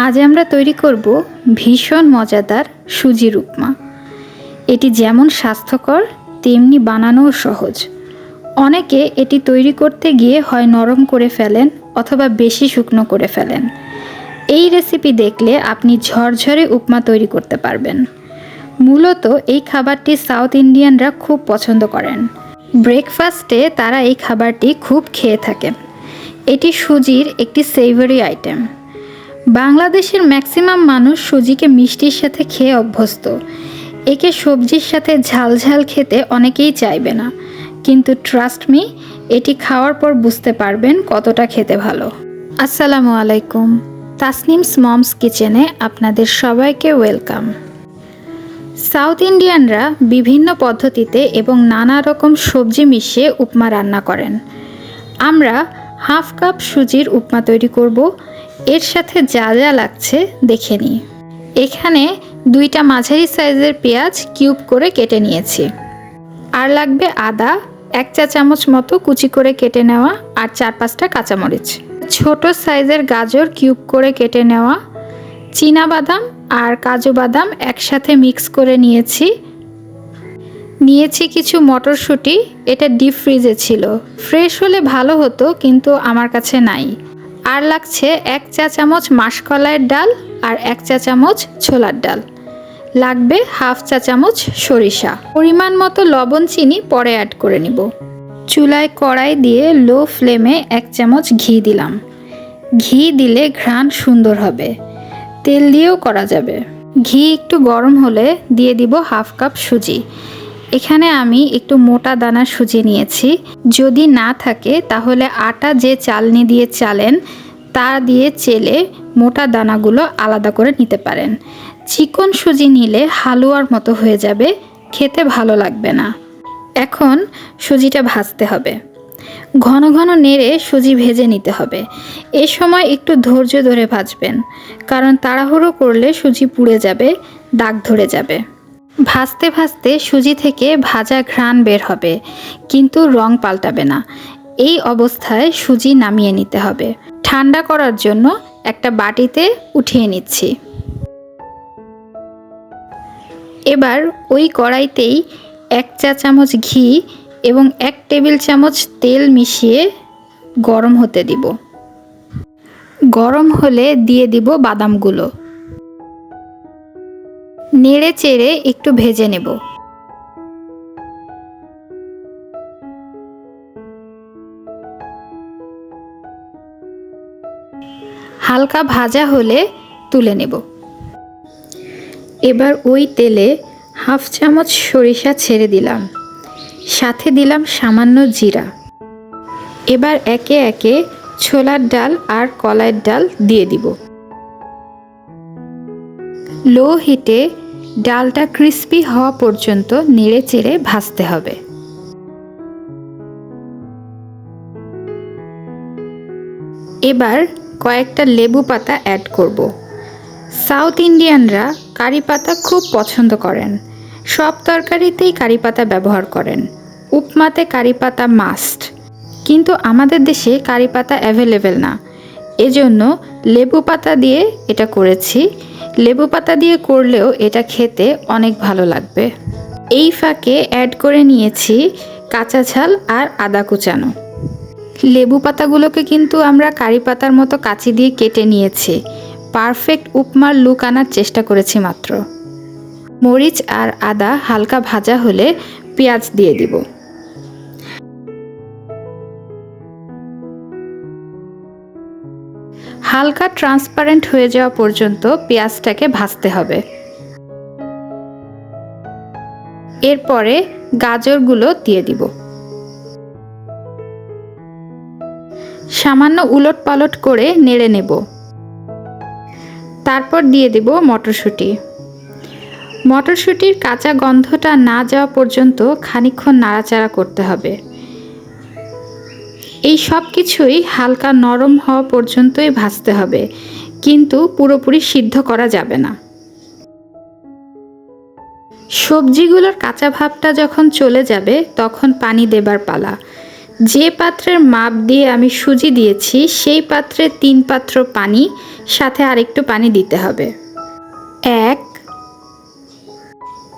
আজ আমরা তৈরি করব ভীষণ মজাদার সুজির উপমা এটি যেমন স্বাস্থ্যকর, তেমনি বানানোও সহজ। অনেকে এটি তৈরি করতে গিয়ে হয় নরম করে ফেলেন অথবা বেশি শুকনো করে ফেলেন। এই রেসিপি দেখলে আপনি ঝরঝরে উপমা তৈরি করতে পারবেন। মূলত এই খাবারটি সাউথ ইন্ডিয়ানরা খুব পছন্দ করেন। ব্রেকফাস্টে তারা এই খাবারটি খুব খেয়ে থাকেন। এটি সুজির একটি সেভরি আইটেম বাংলাদেশের ম্যাক্সিমাম মানুষ সুজিকে মিষ্টির সাথে খেয়ে অভ্যস্ত। একে সবজির সাথে ঝাল ঝাল খেতে অনেকেই চাইবে না। কিন্তু ট্রাস্ট মি এটি খাওয়ার পর বুঝতে পারবেন কতটা খেতে ভালো। আসসালামু আলাইকুম। তাসনিমস মমস কিচেনে আপনাদের সবাইকে ওয়েলকাম। সাউথ ইন্ডিয়ানরা বিভিন্ন পদ্ধতিতে এবং নানা রকম সবজি মিশিয়ে উপমা রান্না করেন। আমরা হাফ কাপ সুজির উপমা তৈরি করব এর সাথে যা যা লাগছে দেখে নিই। এখানে দুইটা মাঝারি সাইজের পেঁয়াজ কিউব করে কেটে নিয়েছি। আর লাগবে আদা, এক চা চামচ মতো কুচি করে কেটে নেওয়া আর চার পাঁচটা কাঁচামরিচ। ছোট সাইজের গাজর কিউব করে কেটে নেওয়া বাদাম আর কাজু বাদাম একসাথে মিক্স করে নিয়েছি। নিয়েছি কিছু মটরশুঁটি, এটা ডিপ ফ্রিজে ছিল। ফ্রেশ হলে ভালো হতো, কিন্তু আমার কাছে নাই। আর লাগছে এক চা চামচ মাসকলাইয়ের ডাল আর এক চা চামচ ছোলার ডাল। লাগবে হাফ চা চামচ সরিষা। পরিমাণ মতো লবণ চিনি পরে অ্যাড করে নিব। চুলায় কড়াই দিয়ে লো ফ্লেমে এক চামচ ঘি দিলাম। ঘি দিলে ঘ্রাণ সুন্দর হবে। তেল দিয়েও করা যাবে। ঘি একটু গরম হলে দিয়ে দিব হাফ কাপ সুজি। এখানে আমি একটু মোটা দানা সুজি নিয়েছি। যদি না থাকে, তাহলে আটা যে চালনি দিয়ে চালেন, তা দিয়ে চেলে মোটা দানাগুলো আলাদা করে নিতে পারেন। চিকন সুজি নিলে হালুয়ার মতো হয়ে যাবে, খেতে ভালো লাগবে না। এখন সুজিটা ভাজতে হবে। ঘন ঘন নেড়ে সুজি ভেজে নিতে হবে। এ সময় একটু ধৈর্য ধরে ভাজবেন, কারণ তাড়াহুড়ো করলে সুজি পুড়ে যাবে, দাগ ধরে যাবে। ভাজতে ভাজতে সুজি থেকে ভাজা ঘ্রাণ বের হবে, কিন্তু রং পাল্টাবে না। এই অবস্থায় সুজি নামিয়ে নিতে হবে। ঠান্ডা করার জন্য একটা বাটিতে উঠিয়ে নিচ্ছি। এবার ওই কড়াইতেই এক চা চামচ ঘি এবং এক টেবিল চামচ তেল মিশিয়ে গরম হতে দিব। গরম হলে দিয়ে দিব বাদামগুলো। নেড়ে চেড়ে একটু ভেজে নেব। হালকা ভাজা হলে তুলে নেব। এবার ওই তেলে হাফ চামচ সরিষা ছেড়ে দিলাম। সাথে দিলাম সামান্য জিরা। এবার একে একে ছোলার ডাল আর কলাইয়ের ডাল দিয়ে দিব। লো হিটে ডালটা ক্রিস্পি হওয়া পর্যন্ত নেড়ে চেড়ে ভাজতে হবে। এবার কয়েকটা লেবু পাতা অ্যাড করব। সাউথ ইন্ডিয়ানরা কারি পাতা খুব পছন্দ করেন। সব তরকারিতেই কারি পাতা ব্যবহার করেন। উপমাতে কারি পাতা মাস্ট কিন্তু আমাদের দেশে কারি পাতা অ্যাভেলেবেল না। এজন্য লেবু পাতা দিয়ে এটা করেছি। লেবু পাতা দিয়ে করলেও এটা খেতে অনেক ভালো লাগবে। এই ফাঁকে অ্যাড করে নিয়েছি কাঁচা ঝাল আর আদা কুচানো। লেবু পাতাগুলোকে কিন্তু আমরা কারি পাতার মতো কাঁচি দিয়ে কেটে নিয়েছি। পারফেক্ট উপমার লুক আনার চেষ্টা করেছি মাত্র। মরিচ আর আদা হালকা ভাজা হলে পেঁয়াজ দিয়ে দিব। হালকা ট্রান্সপারেন্ট হয়ে যাওয়া পর্যন্ত পেঁয়াজটাকে ভাজতে হবে। এরপরে গাজরগুলো দিয়ে দিব। সামান্য উলট পালট করে নেড়ে নেব। তারপর দিয়ে দেব মটরশুঁটি। মটরশুঁটির কাঁচা গন্ধটা না যাওয়া পর্যন্ত খানিক্ষণ নাড়াচাড়া করতে হবে। এই সব কিছুই হালকা নরম হওয়া পর্যন্তই ভাজতে হবে, কিন্তু পুরোপুরি সিদ্ধ করা যাবে না। সবজিগুলোর কাঁচা ভাবটা যখন চলে যাবে, তখন পানি দেবার পালা। যে পাত্রের মাপ দিয়ে আমি সুজি দিয়েছি, সেই পাত্রে তিন পাত্র পানি, সাথে আরেকটু পানি দিতে হবে। এক,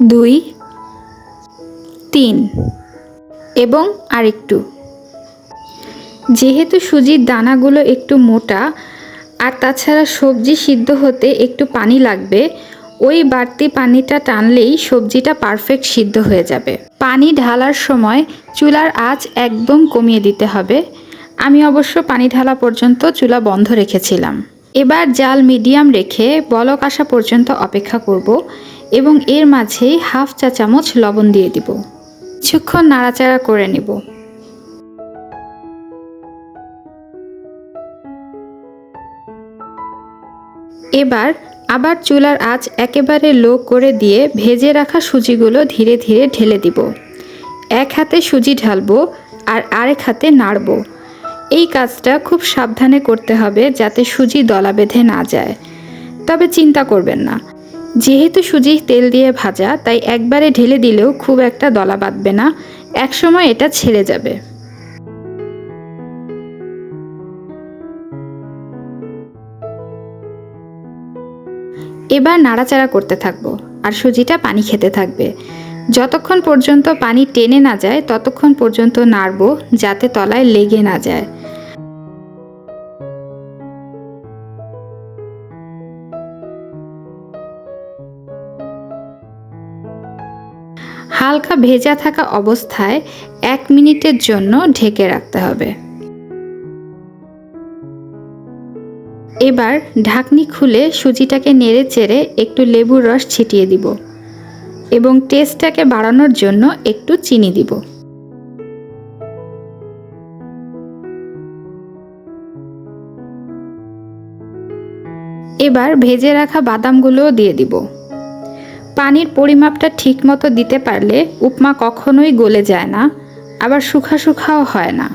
দুই, তিন, এবং আরেকটু। যেহেতু সুজির দানাগুলো একটু মোটা, আর তাছাড়া সবজি সিদ্ধ হতে একটু পানি লাগবে, ওই বাড়তি পানিটা টানলেই সবজিটা পারফেক্ট সিদ্ধ হয়ে যাবে। পানি ঢালার সময় চুলার আঁচ একদম কমিয়ে দিতে হবে। আমি অবশ্য পানি ঢালা পর্যন্ত চুলা বন্ধ রেখেছিলাম। এবার জাল মিডিয়াম রেখে বলক আসা পর্যন্ত অপেক্ষা করব এবং এর মাঝেই হাফ চা চামচ লবণ দিয়ে দিব। কিছুক্ষণ নাড়াচাড়া করে নেব। এবার আবার চুলার আঁচ একেবারে লো করে দিয়ে ভেজে রাখা সুজিগুলো ধীরে ধীরে ঢেলে দিব। এক হাতে সুজি ঢালবো আর আরেক হাতে নাড়বো। এই কাজটা খুব সাবধানে করতে হবে যাতে সুজি দলা বেঁধে না যায়। তবে চিন্তা করবেন না। যেহেতু সুজি তেল দিয়ে ভাজা, তাই একবারে ঢেলে দিলেও খুব একটা দলা বাঁধবে না। একসময় এটা ছেড়ে যাবে। এবার নাড়াচাড়া করতে থাকব আর সুজিটা পানি খেতে থাকবে। যতক্ষণ পর্যন্ত পানি টেনে না যায়, ততক্ষণ পর্যন্ত নাড়বো যাতে তলায় লেগে না যায়। হালকা ভেজা থাকা অবস্থায় এক মিনিটের জন্য ঢেকে রাখতে হবে। এবার ঢাকনি খুলে সুজিটাকে নেড়ে চেড়ে একটু লেবুর রস ছিটিয়ে দিব এবং টেস্টটাকে বাড়ানোর জন্য একটু চিনি দিব। এবার ভেজে রাখা বাদামগুলোও দিয়ে দিব। পানির পরিমাপটা ঠিকমতো দিতে পারলে উপমা কখনোই গলে যায় না, আবার শুখা শুখাও হয় না।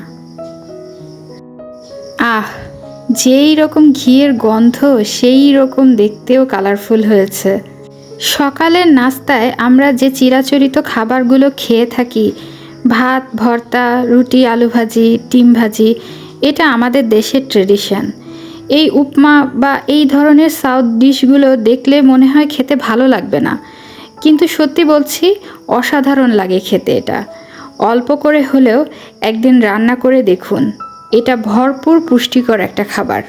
আহ! যেই রকম ঘিয়ের গন্ধ, সেই রকম দেখতেও কালারফুল হয়েছে। সকালের নাস্তায় আমরা যে চিরাচরিত খাবারগুলো খেয়ে থাকি, ভাত, ভর্তা, রুটি, আলু ভাজি, ডিম ভাজি, এটা আমাদের দেশের ট্রেডিশন এই উপমা বা এই ধরনের সাউথ ডিশগুলো দেখলে মনে হয় খেতে ভালো লাগবে না। কিন্তু সত্যি বলছি, অসাধারণ লাগে খেতে এটা। অল্প করে হলেও একদিন রান্না করে দেখুন। এটা ভরপুর পুষ্টিকর একটা খাবার।